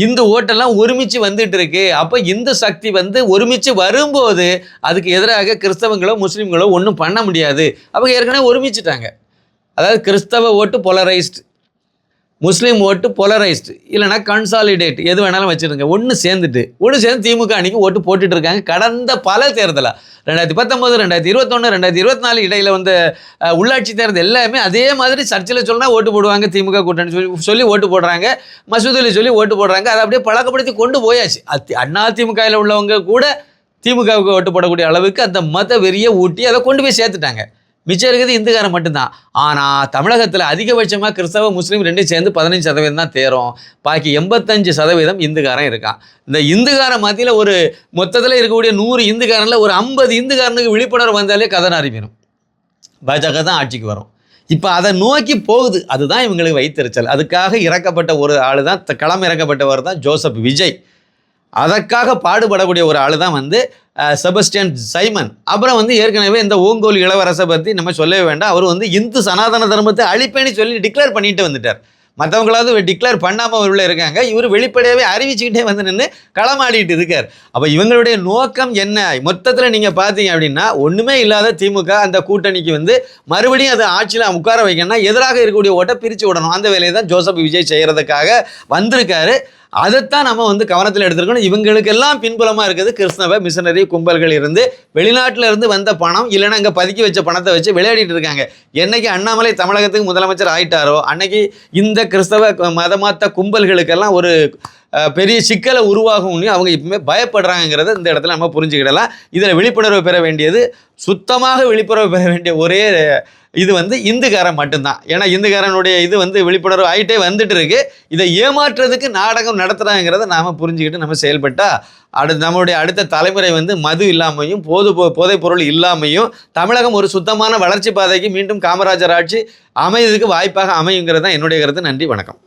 இந்து ஓட்டெல்லாம் ஒருமிச்சு வந்துட்டு இருக்கு அப்போ இந்து சக்தி வந்து ஒருமிச்சு வரும்போது அதுக்கு எதிராக கிறிஸ்தவங்களோ முஸ்லீம்களோ ஒன்றும் பண்ண முடியாது. அவங்க ஏற்கனவே ஒருமிச்சிட்டாங்க. அதாவது கிறிஸ்தவ ஓட்டு பொலரைஸ்டு முஸ்லீம் ஓட்டு பொலரைஸ்டு இல்லைனா கன்சாலிடேட் எது வேணாலும் வச்சுருங்க. ஒன்று சேர்ந்துட்டு. ஒன்று சேர்ந்து திமுக அன்றைக்கி ஓட்டு போட்டுட்டு இருக்காங்க. கடந்த பல தேர்தலாக ரெண்டாயிரத்தி பத்தொம்போது ரெண்டாயிரத்தி இருபத்தொன்று ரெண்டாயிரத்தி இருபத்தி நாலு இடையில் வந்த உள்ளாட்சி தேர்தல் எல்லாமே அதே மாதிரி சர்ச்சில் சொன்னால் ஓட்டு போடுவாங்க திமுக கூட்டணி சொல்லி சொல்லி ஓட்டு போடுறாங்க. மசூதியில் சொல்லி ஓட்டு போடுறாங்க. அதை அப்படியே பழக்கப்படுத்தி கொண்டு போயாச்சு. அது அண்ணா திமுகவில் உள்ளவங்க கூட திமுகவுக்கு ஓட்டு போடக்கூடிய அளவுக்கு அந்த மத வெறியை ஊட்டி அதை கொண்டு போய் சேர்த்துட்டாங்க. மிச்சம் இருக்கிறது இந்துக்காரன் மட்டும்தான். ஆனால் தமிழகத்தில் அதிகபட்சமாக கிறிஸ்தவ முஸ்லீம் ரெண்டும் சேர்ந்து பதினஞ்சு சதவீதம் தான் தேரும் பாக்கி எண்பத்தஞ்சு சதவீதம் இந்துக்காரன் இருக்கான். இந்த இந்துக்காரன் மத்தியில் ஒரு மொத்தத்தில் இருக்கக்கூடிய நூறு இந்துக்காரனில் ஒரு ஐம்பது இந்துக்காரனுக்கு விழிப்புணர்வு வந்தாலே கதை அறிவிடும் பாஜக தான் ஆட்சிக்கு வரும். இப்போ அதை நோக்கி போகுது. அதுதான் இவங்களுக்கு வைத்தறிச்சல் அதுக்காக இறக்கப்பட்ட ஒரு ஆள் தான் களம் இறக்கப்பட்டவர் தான் ஜோசப் விஜய். அதற்காக பாடுபடக்கூடிய ஒரு ஆள் தான் வந்து செபஸ்டியன் சைமன். அப்புறம் வந்து ஏற்கனவே இந்த ஓங்கோல் இளவரசை பற்றி நம்ம சொல்லவே வேண்டாம். அவர் வந்து இந்து சனாதன தர்மத்தை அழிப்பேன்னு சொல்லி டிக்ளேர் பண்ணிட்டு வந்துட்டார். மற்றவங்களாவது டிக்ளேர் பண்ணாமல் உள்ள இருக்காங்க. இவர் வெளிப்படையாகவே அறிவிச்சுக்கிட்டே வந்து நின்று களமாடிட்டு இருக்கார். அப்போ இவங்களுடைய நோக்கம் என்ன? மொத்தத்தில் நீங்கள் பார்த்தீங்க அப்படின்னா ஒன்றுமே இல்லாத திமுக அந்த கூட்டணிக்கு வந்து மறுபடியும் அதை ஆட்சியில் உட்கார வைக்கணும்னா எதிராக இருக்கக்கூடிய ஓட்டை பிரித்து விடணும். அந்த வேலையை தான் ஜோசப் விஜய் செய்கிறதுக்காக வந்திருக்காரு. அதைத்தான் நம்ம வந்து கவனத்தில் எடுத்துருக்கணும். இவங்களுக்கெல்லாம் பின்புலமாக இருக்குது கிறிஸ்தவ மிஷனரி கும்பல்கள் இருந்து வெளிநாட்டில் இருந்து வந்த பணம் இல்லைன்னா இங்கே பதுக்கி வச்ச பணத்தை வச்சு விளையாடிட்டு இருக்காங்க. என்னைக்கு அண்ணாமலை தமிழகத்துக்கு முதலமைச்சர் ஆயிட்டாரோ அன்னைக்கு இந்த கிறிஸ்தவ மதமாத்த கும்பல்களுக்கெல்லாம் ஒரு பெரிய சிக்கலை உருவாகும்னு அவங்க இப்பவுமே பயப்படுறாங்கிறத இந்த இடத்துல நம்ம புரிஞ்சுக்கிடலாம். இதில் விழிப்புணர்வு பெற வேண்டியது சுத்தமாக விழிப்புணர்வு பெற வேண்டிய ஒரே இது வந்து இந்துக்காரன் மட்டும்தான். ஏன்னா இந்துக்காரனுடைய இது வந்து விழிப்புணர்வு ஆகிட்டே வந்துட்டு இருக்கு இதை ஏமாற்றுறதுக்கு நாடகம் நடத்துகிறாங்கிறத நாம் புரிஞ்சுக்கிட்டு நம்ம செயல்பட்டால் அடு நம்மளுடைய அடுத்த தலைமுறை வந்து மது இல்லாமையும் போது போ போதைப் பொருள் இல்லாமையும் தமிழகம் ஒரு சுத்தமான வளர்ச்சி பாதைக்கு மீண்டும் காமராஜர் ஆட்சி அமையதுக்கு வாய்ப்பாக அமையுங்கிறது தான் என்னுடைய கருத்து. நன்றி வணக்கம்.